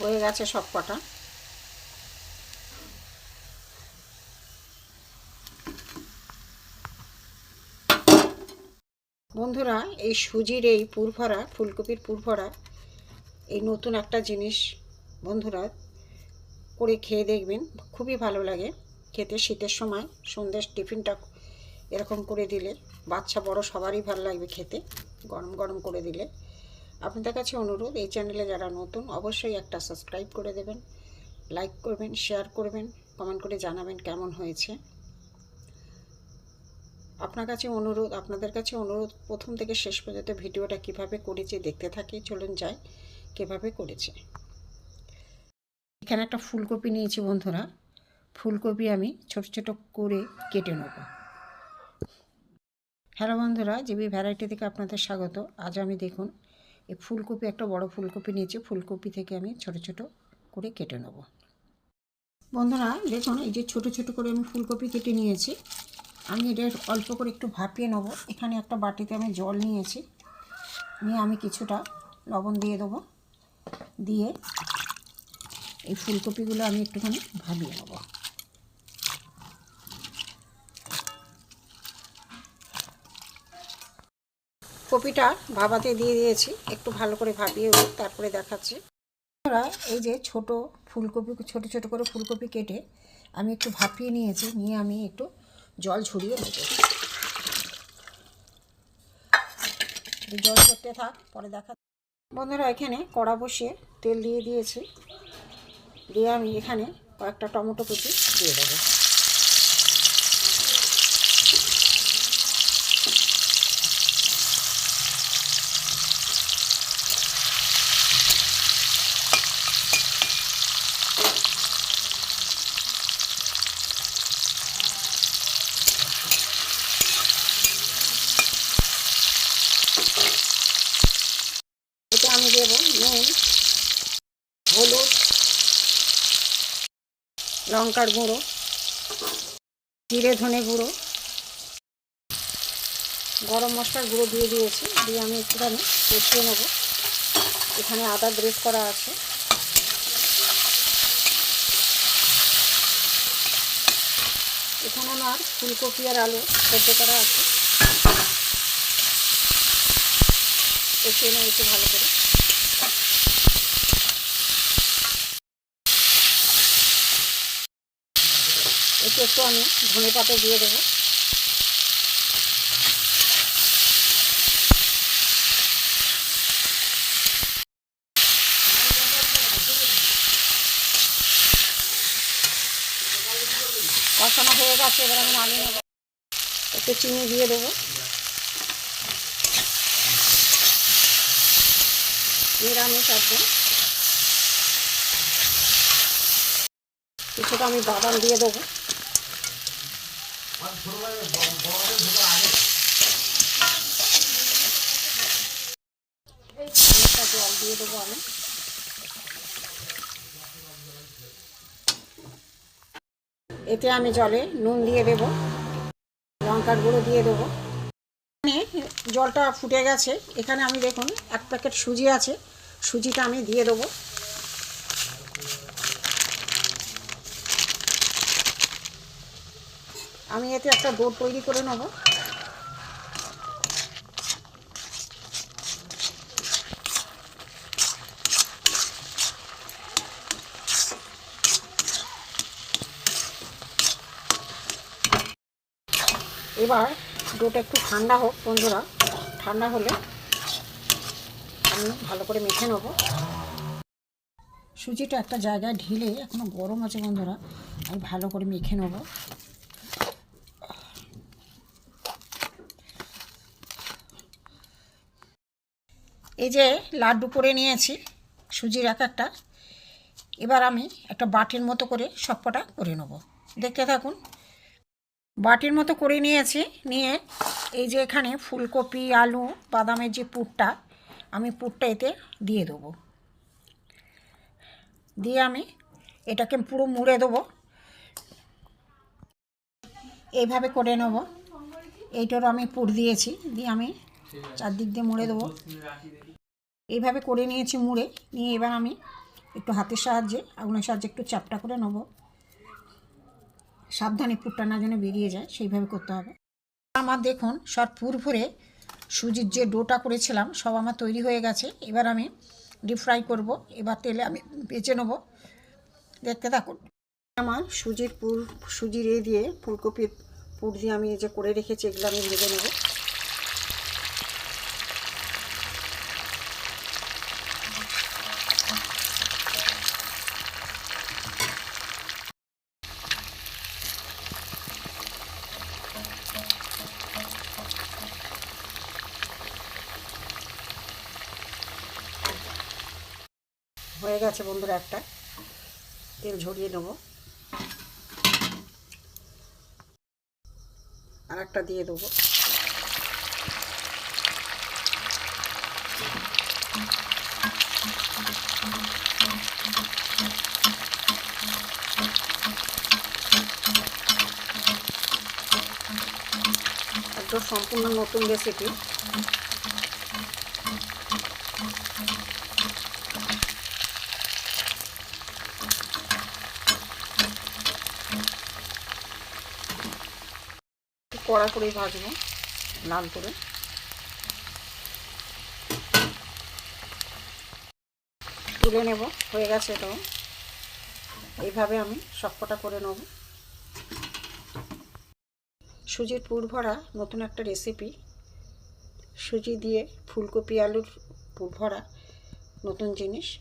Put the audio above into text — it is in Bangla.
হয়ে গেছে সব কটা। বন্ধুরা, এই সুজির এই পুরভরা, ফুলকপির পুরভরা, এই নতুন একটা জিনিস বন্ধুরা করে খেয়ে দেখবেন, খুবই ভালো লাগে খেতে শীতের সময়, সন্ধ্যের টিফিনটা এরকম করে দিলে, বাচ্চা বড় সবারই ভালো লাগবে খেতে, গরম গরম করে দিলে। আপনাদের কাছে অনুরোধ, এই চ্যানেলে যারা নতুন, অবশ্যই একটা সাবস্ক্রাইব করে দেবেন, লাইক করবেন, শেয়ার করবেন, কমেন্ট করে জানাবেন কেমন হয়েছে। আপনার কাছে অনুরোধ, আপনাদের কাছে অনুরোধ, প্রথম থেকে শেষ পর্যন্ত ভিডিওটা কীভাবে করেছে দেখতে থাকি, চলুন যাই, কীভাবে করেছে। এখানে একটা ফুলকপি নিয়েছি বন্ধুরা, ফুলকপি আমি ছোট ছোট করে কেটে নেব। হ্যালো বন্ধুরা, জিবি ভ্যারাইটি থেকে আপনাদের স্বাগত। আজ আমি দেখুন এই ফুলকপি, একটা বড় ফুলকপি নিয়েছি। ফুলকপি থেকে আমি ছোট ছোট করে কেটে নেব। বন্ধুরা, দেখুন, এই যে ছোট ছোট করে আমি ফুলকপি কেটে নিয়েছি। আমি এটা অল্প করে একটু ভাপিয়ে নেব। এখানে একটা বাটিতে আমি জল নিয়েছি। নিয়ে আমি কিছুটা লবণ দিয়ে দেবো। দিয়ে এই ফুলকপিগুলো আমি একটুখানি ভাবিয়ে নেব। কপিটা ভাবাতে দিয়ে দিয়েছি একটু ভালো করে ভাবিয়ে তারপরে দেখাচ্ছি। বন্ধুরা, এই যে ছোট ফুলকপি ছোট ছোট করে ফুলকপি কেটে আমি একটু ভাপিয়ে নিয়েছি নিয়ে আমি একটু জল ছড়িয়ে এই জল করতে থাক পরে দেখা বন্ধুরা এখানে কড়া বসিয়ে তেল দিয়ে দিয়েছি। দিয়ে আমি এখানে কয়েকটা টমেটো কুচি দিয়ে দেবো এতে আমি দেব নুন হলুদ লঙ্কার গুঁড়ো, জিরে ধনে গুঁড়ো, গরম মশলার গুঁড়ো দিয়ে দিয়েছি, দিয়ে আমি একটুখানি কষিয়ে নেব। এখানে আদা ব্রেস করা আছে। এখানে আমার ফুলকপি আর আলু সেদ্ধ করা আছে। কষিয়ে নেব একটু ভালো করে। একটু একটু আমি ধনে পাতা দিয়ে দেবো। কষানো হয়ে গেছে, এবার আমি নামিয়ে নেব। একটু চিনি দিয়ে দেবো। নিরামিষ একদম। কিছুটা আমি বাদাম দিয়ে দেবো। জল দিয়ে দেবো আমি এতে আমি জলে নুন দিয়ে দেব, লঙ্কার গুঁড়ো দিয়ে দেবো। এখানে জলটা ফুটে গেছে। এখানে আমি দেখুন, এক প্যাকেট সুজি আছে, সুজিটা আমি দিয়ে দেবো। আমি এতে একটা ডো তৈরি করে নেব। এবার ডোটা একটু ঠান্ডা হোক, বন্ধুরা। ঠান্ডা হলে আমি ভালো করে মেখে নেব। সুজিটা একটা জায়গায় ঢেলে, এখনও গরম আছে বন্ধুরা, আমি ভালো করে মেখে নেব। এই যে লাড্ডু করে নিয়েছি, সুজির এক একটা। এবার আমি একটা বাটির মতো করে সবকটা করে নেব। দেখতে থাকুন। বাটির মতো করে নিয়েছি, নিয়ে এই যে এখানে ফুলকপি, আলু, বাদামের যে পুরটা, আমি পুরটা এতে দিয়ে দেবো। দিয়ে আমি এটাকে পুরো মুড়ে দেবো। এইভাবে করে নেব। এইটারও আমি পুর দিয়েছি। দিয়ে আমি চারদিক দিয়ে মুড়ে দেবো। এইভাবে করে নিয়েছি মুড়ে। নিয়ে এবার আমি একটু হাতের সাহায্যে, আগুনের সাহায্যে একটু চাপটা করে নেব। সাবধানে পুরটা না যেন বেরিয়ে যায়, সেইভাবে করতে হবে। আমার দেখুন, সব পুর ভরে সুজির যে ডোটা করেছিলাম, সব আমার তৈরি হয়ে গেছে। এবার আমি ডিপ ফ্রাই করব। এবার তেলে আমি বেঁচে নেব। দেখতে থাকুন। আমার সুজির পুর সুজির এ দিয়ে ফুলকপির পুর দিয়ে আমি যে করে রেখেছি, এগুলো আমি ভেজে নেব। হয়ে গেছে বন্ধুরা একটা। তেল ঝরিয়ে নেব। আর একটা দিয়ে দেবো। একদম সম্পূর্ণ নতুন রেসিপি কড়া করেই ভাজবো লাল করে। তুলে নেব, হয়ে গেছে এটাও। এইভাবে আমি সবকটা করে নেব। সুজির পুর ভরা নতুন একটা রেসিপি সুজি দিয়ে ফুলকপি, আলুর পুর ভরা নতুন জিনিস।